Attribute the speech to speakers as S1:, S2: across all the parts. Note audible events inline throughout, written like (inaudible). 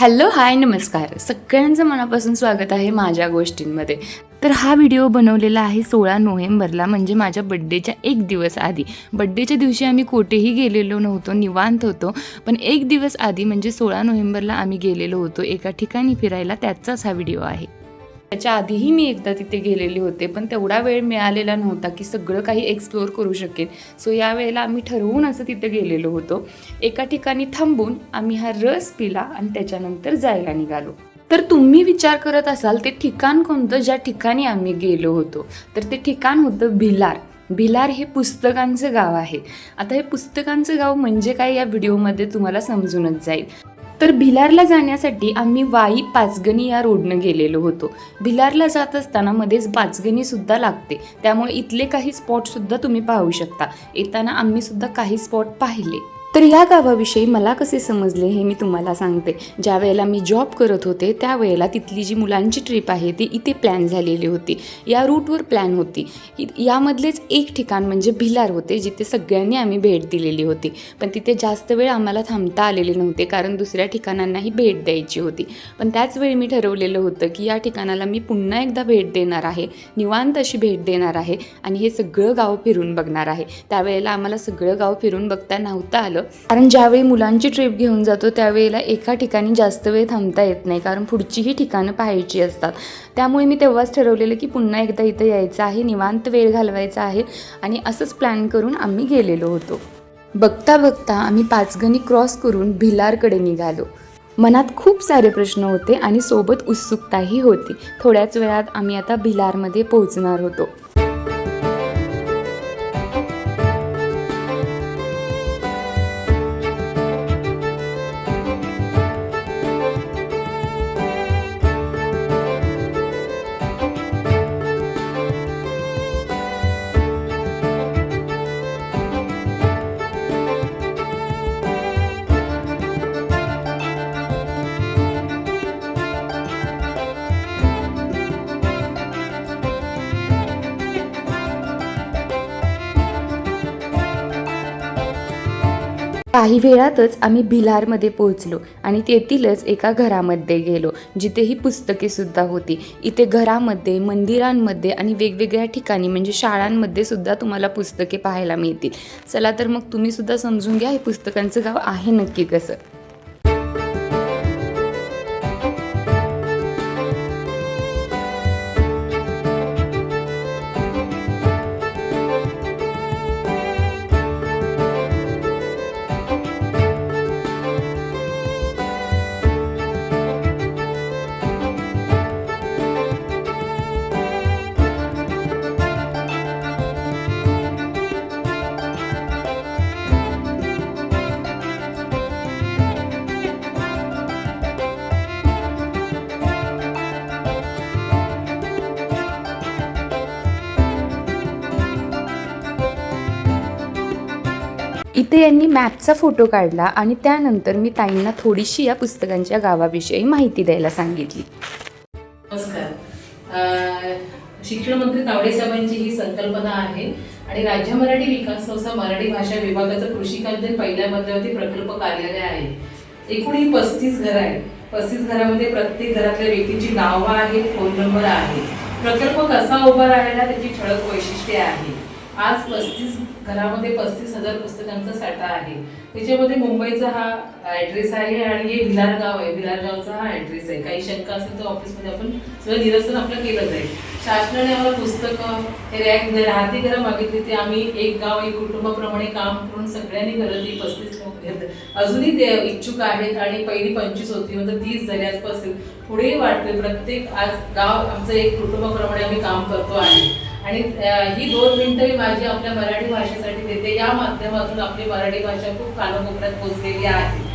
S1: Hello hi नमस्कार. सगळ्यांचं मनापासून स्वागत आहे माझ्या गोष्टींमध्ये. तर हा व्हिडिओ बनवलेला आहे सोळा नोव्हेंबरला म्हणजे माझ्या बड्डेच्या एक दिवस आधी. बड्डेच्या दिवशी आम्ही कोठेही गेलेलो नव्हतो निवांत होतो. पण एक दिवस आधी म्हणजे सोळा नोव्हेंबरला आम्ही गेलेलो होतो एका ठिकाणी फिरायला. त्याचाच हा व्हिडिओ आहे. त्याच्या आधीही मी एकदा तिथे गेलेले होते पण तेवढा वेळ मिळालेला नव्हता की सगळं काही एक्सप्लोअर करू शकेन. सो या वेळेला आम्ही ठरवून असं तिथे गेलेलो होतो. एका ठिकाणी थांबून आम्ही हा रस पिला आणि त्याच्यानंतर जायला निघालो. तर तुम्ही विचार करत असाल ते ठिकाण कोणतं ज्या ठिकाणी आम्ही गेलो होतो? तर ते ठिकाण होतं भिलार. भिलार हे पुस्तकांचं गाव आहे. आता हे पुस्तकांचं गाव म्हणजे काय या व्हिडिओमध्ये तुम्हाला समजूनच जाईल. तर भिलारला जाण्यासाठी आम्ही वाई पाचगणी या रोडनं गेलेलो होतो. भिलारला जात असताना मध्येच पाचगणीसुद्धा लागते. त्यामुळे इथले काही स्पॉटसुद्धा तुम्ही पाहू शकता. येताना आम्ही सुद्धा काही स्पॉट पाहिले. तर या गावाविषयी मला कसे समजले हे मी तुम्हाला सांगते. ज्या वेळेला मी जॉब करत होते त्यावेळेला तिथली जी मुलांची ट्रिप आहे ती इथे प्लॅन झालेली होती. या रूटवर प्लॅन होती. यामधलेच एक ठिकाण म्हणजे भिलार होते जिथे सगळ्यांनी आम्ही भेट दिलेली होती. पण तिथे जास्त वेळ आम्हाला थांबता आलेले नव्हते कारण दुसऱ्या ठिकाणांनाही भेट द्यायची होती. पण त्याच वेळी मी ठरवलेलं होतं की या ठिकाणाला मी पुन्हा एकदा भेट देणार आहे निवांत अशी भेट देणार आहे आणि हे सगळं गाव फिरून बघणार आहे. त्यावेळेला आम्हाला सगळं गाव फिरून बघता नव्हतं आलं कारण ज्यावेळी मुलांची ट्रिप घेऊन जातो त्यावेळेला एका ठिकाणी जास्त वेळ थांबता येत नाही. कारण पुढचीही ठिकाणं पाहायची असतात. त्यामुळे मी तेव्हाच ठरवलेलं की पुन्हा एकदा इथं यायचं आहे निवांत वेळ घालवायचा आहे आणि असंच प्लॅन करून आम्ही गेलेलो होतो. बघता बघता आम्ही पाचगणी क्रॉस करून भिलारकडे निघालो. मनात खूप सारे प्रश्न होते आणि सोबत उत्सुकताही होती. थोड्याच वेळात आम्ही आता भिलारमध्ये पोहोचणार होतो. काही वेळातच आम्ही भिलारमध्ये पोहोचलो आणि तेथीलच एका घरामध्ये गेलो जिथे ही पुस्तके सुद्धा होती. इथे घरामध्ये मंदिरांमध्ये आणि वेगवेगळ्या ठिकाणी म्हणजे शाळांमध्ये सुद्धा तुम्हाला पुस्तके पाहायला मिळतील. चला तर मग तुम्ही सुद्धा समजून घ्या हे पुस्तकांचं गाव आहे नक्की कसं? इथे यांनी मॅपचा फोटो काढला आणि त्यानंतर मी ताईंना थोडीशी या पुस्तकांच्या गावाविषयी माहिती द्यायला सांगितली.
S2: नमस्कार. शिक्षण मंत्री तावडे साहेबांची ही संकल्पना आहे आणि राज्य मराठी विकास संस्था मराठी भाषा विभागाचं कृषी खात्यात पहिल्या मध्यवर्ती प्रकल्प कार्यालय आहे. एकूण ही पस्तीस घरं आहेत. पस्तीस घरामध्ये प्रत्येक घरातल्या व्यक्तीची नावं आहेत फोन नंबर आहे प्रकल्प कसा उभा राहिला त्याची ठळक वैशिष्ट्ये आहे आज पस्तीस घरामध्ये पस्तीस हजार पुस्तकांचा साठा आहे. त्याच्यामध्ये मुंबईचा हा ऍड्रेस आहे आणि हे भिलार गाव आहे. भिलार गावचा हा ऍड्रेस आहे. काही शंका असेल तर ऑफिसमध्ये आपण सगळं निरसन आपलं केलं जाईल. शासनाने आम्हाला पुस्तकं हे रॅक राहती घरं मागितली ते आम्ही एक गाव एक कुटुंबाप्रमाणे काम करून सगळ्यांनी घरं ती पस्तीस लोक अजूनही ते इच्छुक आहेत आणि पहिली पंचवीस होती नंतर तीस झाली आजपासून. पुढेही वाटते प्रत्येक आज गाव आमचं एक कुटुंबाप्रमाणे आम्ही काम करतो आहे. आणि ही दोन मिनिटं मी माझी आपल्या मराठी भाषेसाठी देते. या माध्यमातून आपली मराठी भाषा खूप कानाकोपऱ्यात पोचलेली आहे.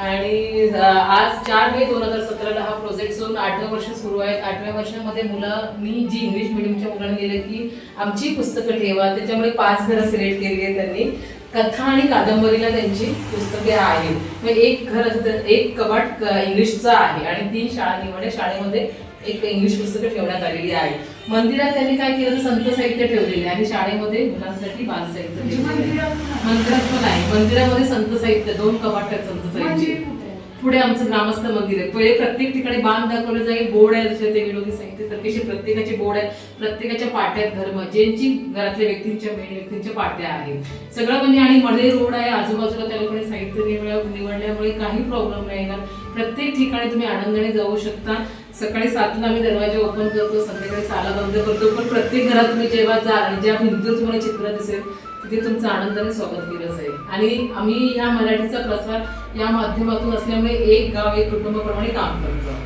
S2: आणि आज चार मे दोन हजार सतराला हा प्रोजेक्ट सोडून आठव्या वर्ष सुरू आहे. आठव्या वर्षामध्ये मुलांनी जी इंग्लिश मिडियमच्या मुलांनी गेलं की आमची पुस्तकं ठेवा. त्याच्यामुळे पाच घरं सिलेक्ट केली आहे त्यांनी. कथा आणि कादंबरीला त्यांची पुस्तके आहेत. मग एक घर एक कपाट इंग्लिशचं आहे. आणि तीन शाळा निवडल्या. शाळेमध्ये एक इंग्लिश पुस्तकं ठेवण्यात आलेली आहे. मंदिरात त्यांनी काय केलं? संत साहित्य ठेवलेले आहे. आणि शाळेमध्ये मुलांसाठी बाल साहित्य आहे. मंदिरात पण आहे. मंदिरामध्ये संत साहित्य दोन कपाट आहेत संत साहित्य. पुढे आमचं ग्रामस्थ मंदिर आहे. पहिले प्रत्येक ठिकाणी बांध दाखवलं जाईल. बोर्ड आहे जसे ते विनोदी साहित्य सारखे प्रत्येकाची बोर्ड आहे प्रत्येकाच्या पाट्यात धर्म. ज्यांची घरातल्या व्यक्तींच्या मेन व्यक्तींच्या पाट्या आहेत. सगळं म्हणजे आणि मध्ये रोड आहे. आजूबाजूला त्या लोकांनी साहित्य निवड- निवडल्यामुळे काही प्रॉब्लेम नाही येणार. प्रत्येक ठिकाणी तुम्ही आनंदाने जाऊ शकता. सकाळी सातला आम्ही दरवाजे ओपन करतो संध्याकाळी सहाला बंद करतो. पण प्रत्येक घरात तुम्ही जेव्हा जा आणि ज्या भिंतीवर तुम्हाला चित्र दिसेल तिथे तुमचं आनंदाने स्वागत केलं जाईल. आणि आम्ही ह्या मराठीचा प्रसार या माध्यमातून असल्यामुळे एक गाव एक कुटुंबाप्रमाणे काम करतो?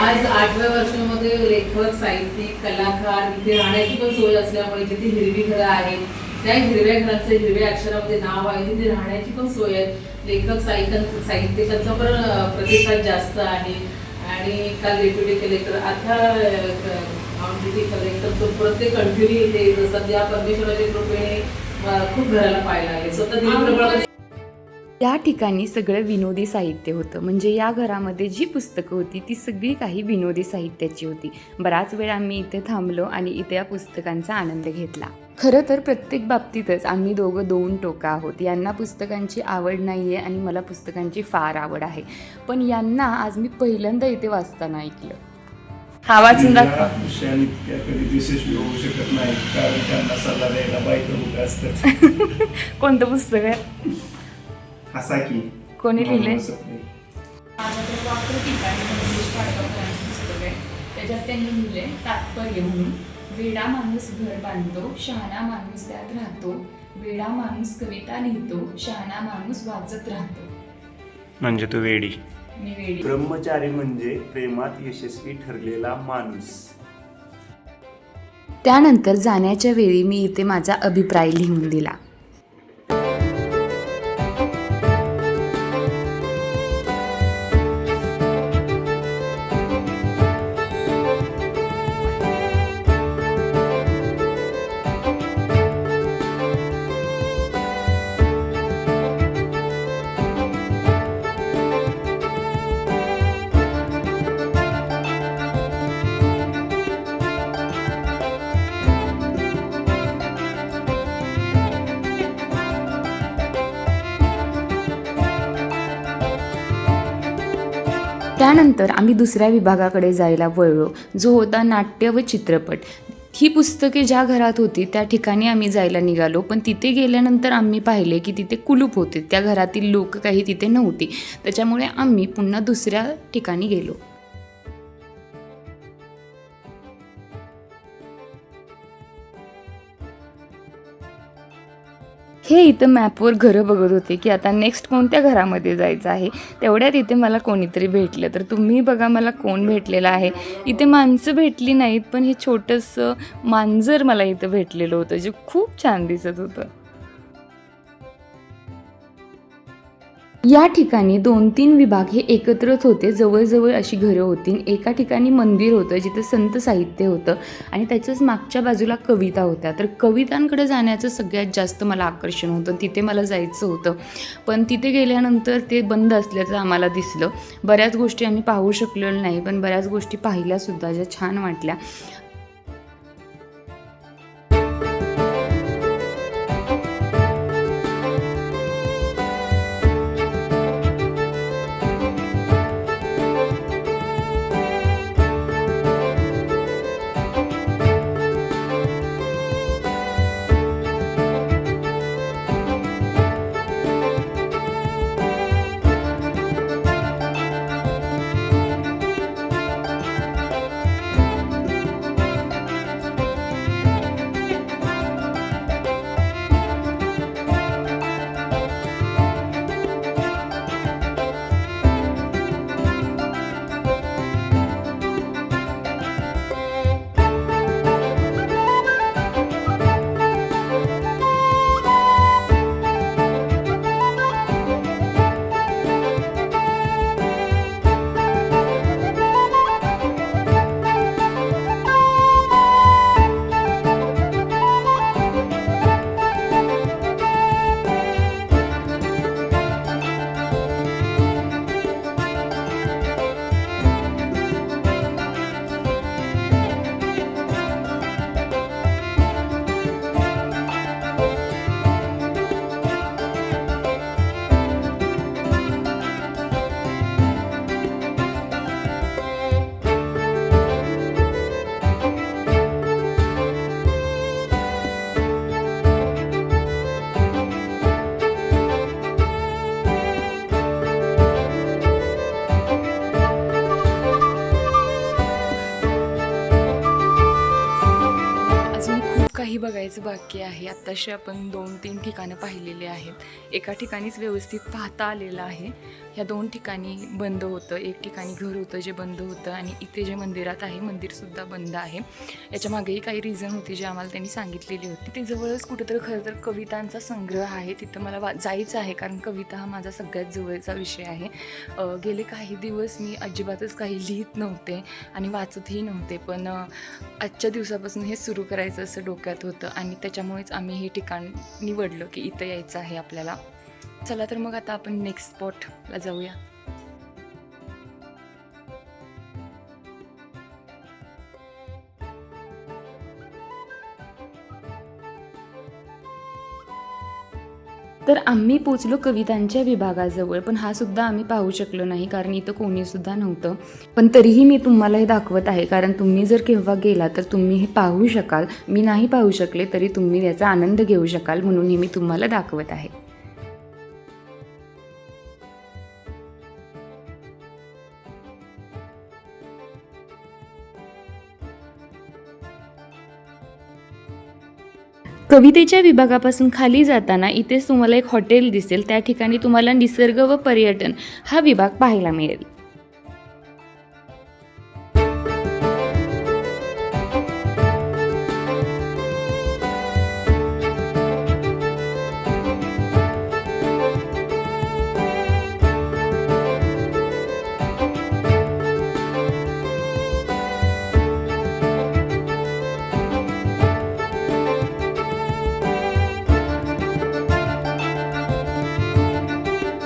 S2: आज आठव्या वर्षामध्ये लेखक साहित्यिक कलाकार इथे राहण्याची पण सोय असल्यामुळे जिथे हिरवी घरं आहेत. त्या हिरव्या घराचं हिरव्या अक्षरामध्ये नाव आहे. तिथे राहण्याची पण सोय आहे. लेखक साहित्य साहित्यिकांचा पण प्रतिसाद जास्त आहे. आणि काल डेप्युटी कलेक्टर आता डेप्युटी कलेक्टर तो प्रत्येक कंटिन्यू येते. सध्या परमेश्वराच्या कृपेने खूप घराला पाहायला आहे स्वतः
S1: त्या ठिकाणी सगळं विनोदी साहित्य होतं. म्हणजे या घरामध्ये जी पुस्तकं होती ती सगळी काही विनोदी साहित्याची होती. बराच वेळ आम्ही इथे थांबलो आणि इथे या पुस्तकांचा आनंद घेतला. खरं तर प्रत्येक बाबतीतच आम्ही दोघं दोन टोकं आहोत. यांना पुस्तकांची आवड नाही आहे आणि मला पुस्तकांची फार आवड आहे. पण यांना आज मी पहिल्यांदा इथे वाचताना ऐकलं. हा वाचून
S3: कारण त्यांना सल्ला द्यायला बायका उभ्या असतात. (laughs)
S1: कोणतं पुस्तक आहे?
S3: असा की.
S1: कोणी
S3: नाही.
S4: माझ्याकडे वापर ठिकाणी पुस्तक आहे त्याच्यात त्यांनी लिहिले तात्पर्य म्हणून वेडा माणूस घर बांधतो शहाणा माणूस त्यात राहतो वेडा माणूस कविता लिहितो शहाणा माणूस वाचत राहतो.
S5: म्हणजे तू वेडी.
S4: मी वेडी.
S3: ब्रह्मचारी म्हणजे प्रेमात यशस्वी ठरलेला माणूस.
S1: त्यानंतर जाण्याच्या वेळी मी इथे माझा अभिप्राय लिहून दिला. त्यानंतर आम्ही दुसऱ्या विभागाकडे जायला वळलो. जो होता नाट्य व चित्रपट. ही पुस्तके ज्या घरात होती त्या ठिकाणी आम्ही जायला निघालो. पण तिथे गेल्यानंतर आम्ही पाहिले की तिथे कुलूप होते. त्या घरातील लोक काही तिथे नव्हती. त्याच्यामुळे आम्ही पुन्हा दुसऱ्या ठिकाणी गेलो. हे इथं मॅपवर घरं बघत होते की आता नेक्स्ट कोणत्या घरामध्ये जायचं आहे? तेवढ्यात इथे मला कोणीतरी भेटलं. तर तुम्ही बघा मला कोण भेटलेलं आहे. इथे माणसं भेटली नाहीत पण हे छोटंसं मांजर मला इथं भेटलेलं होतं जे खूप छान दिसत होतं. या ठिकाणी दोन तीन विभाग हे एकत्रच होते. जवळजवळ अशी घरं होती. एका ठिकाणी मंदिर होतं जिथं संत साहित्य होतं आणि त्याच्याच मागच्या बाजूला कविता होत्या. तर कवितांकडे जाण्याचं सगळ्यात जास्त मला आकर्षण होतं तिथे मला जायचं होतं. पण तिथे गेल्यानंतर ते बंद असल्याचं आम्हाला दिसलं. बऱ्याच गोष्टी आम्ही पाहू शकलेलो नाही पण बऱ्याच गोष्टी पाहिल्यासुद्धा ज्या छान वाटल्या. बघायचं बाकी आहे. आत्ताशी आपण दोन तीन ठिकाणं पाहिलेली आहेत. एका ठिकाणीच व्यवस्थित पाहता आलेलं आहे. ह्या दोन ठिकाणी बंद होतं. एक ठिकाणी घर होतं जे बंद होतं आणि इथे जे मंदिरात आहे मंदिरसुद्धा बंद आहे. याच्या मागेही काही रिझन होती जे आम्हाला त्यांनी सांगितलेली होती. ते जवळच कुठेतरी खरं तर कवितांचा संग्रह आहे. तिथं मला वा जायचं आहे कारण कविता हा माझा सगळ्यात जवळचा विषय आहे. गेले काही दिवस मी अजिबातच काही लिहित नव्हते आणि वाचतही नव्हते. पण आजच्या दिवसापासून हे सुरू करायचं असं डोक्यात होतं आणि त्याच्यामुळेच आम्ही हे ठिकाण निवडलं की इथं यायचं आहे आपल्याला. चला तर मग आता आपण नेक्स्ट स्पॉटला जाऊया. तर आम्ही पोचलो कवितांच्या विभागाजवळ पण हा सुद्धा आम्ही पाहू शकलो नाही कारण इथं कोणी सुद्धा नव्हतं. पण तरीही मी तुम्हाला हे दाखवत आहे कारण तुम्ही जर केव्हा गेला तर तुम्ही हे पाहू शकाल. मी नाही पाहू शकले तरी तुम्ही याचा आनंद घेऊ शकाल म्हणून हे मी तुम्हाला दाखवत आहे. कवितेच्या विभागापासून खाली जाताना इथेच तुम्हाला एक हॉटेल दिसेल. त्या ठिकाणी तुम्हाला निसर्ग व पर्यटन हा विभाग पाहायला मिळेल.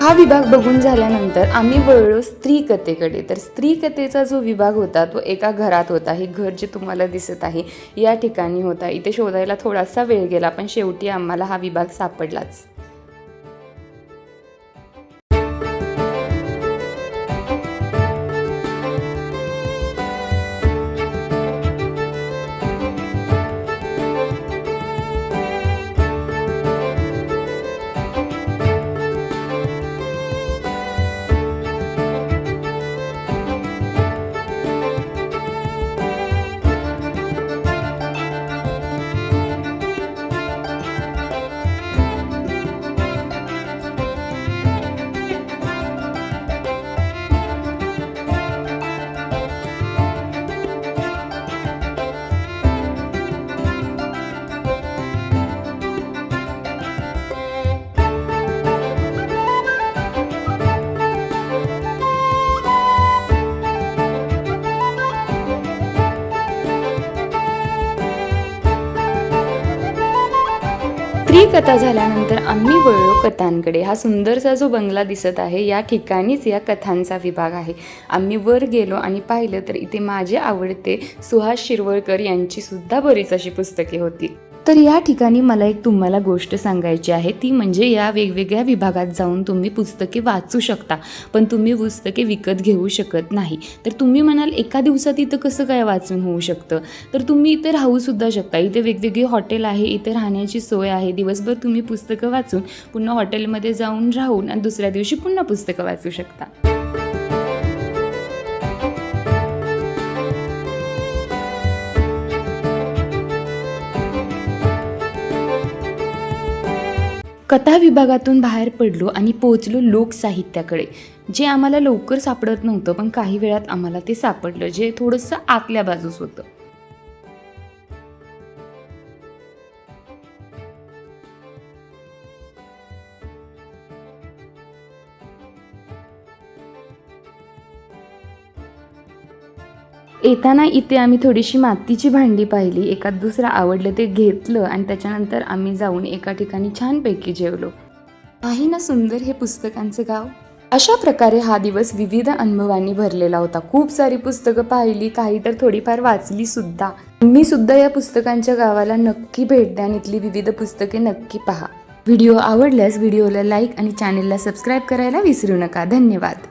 S1: हा विभाग बघून झाल्यानंतर आम्ही वळलो स्त्री कथेकडे तर स्त्री कथेचा जो विभाग होता तो एका घरात होता. हे घर जे तुम्हाला दिसत आहे या ठिकाणी होता. इथे शोधायला थोडासा वेळ गेला पण शेवटी आम्हाला हा विभाग सापडलाच. कथा झाल्यानंतर आम्ही वळलो कथांकडे. हा सुंदरसा जो बंगला दिसत आहे या ठिकाणीच या कथांचा विभाग आहे. आम्ही वर गेलो आणि पाहिलं तर इथे माझे आवडते सुहास शिरवळकर यांची सुद्धा बरीच अशी पुस्तके होती. तर या ठिकाणी मला एक तुम्हाला गोष्ट सांगायची आहे. ती म्हणजे या वेगवेगळ्या विभागात जाऊन तुम्ही पुस्तके वाचू शकता पण तुम्ही पुस्तके विकत घेऊ शकत नाही. तर तुम्ही म्हणाल एका दिवसात इथं कसं काय वाचून होऊ शकतं? तर तुम्ही इथे राहूसुद्धा शकता. इथे वेगवेगळी हॉटेल आहे इथे राहण्याची सोय आहे. दिवसभर तुम्ही पुस्तकं वाचून पुन्हा हॉटेलमध्ये जाऊन राहून आणि दुसऱ्या दिवशी पुन्हा पुस्तकं वाचू शकता. कथा विभागातून बाहेर पडलो आणि पोहोचलो लोकसाहित्याकडे जे आम्हाला लवकर सापडत नव्हतं पण काही वेळात आम्हाला ते सापडलं जे थोडंसं आतल्या बाजूस होतं. येताना इथे आम्ही थोडीशी मातीची भांडी पाहिली. एकात दुसरं आवडलं ते घेतलं आणि त्याच्यानंतर आम्ही जाऊन एका ठिकाणी छानपैकी जेवलो. आहे ना सुंदर हे पुस्तकांचं गाव? अशा प्रकारे हा दिवस विविध अनुभवांनी भरलेला होता. खूप सारी पुस्तकं पाहिली काही तर थोडीफार वाचली सुद्धा. मी सुद्धा या पुस्तकांच्या गावाला नक्की भेट द्या आणि इथली विविध पुस्तके नक्की पहा. व्हिडिओ आवडल्यास व्हिडिओला लाईक आणि चॅनेलला सबस्क्राईब करायला विसरू नका. धन्यवाद.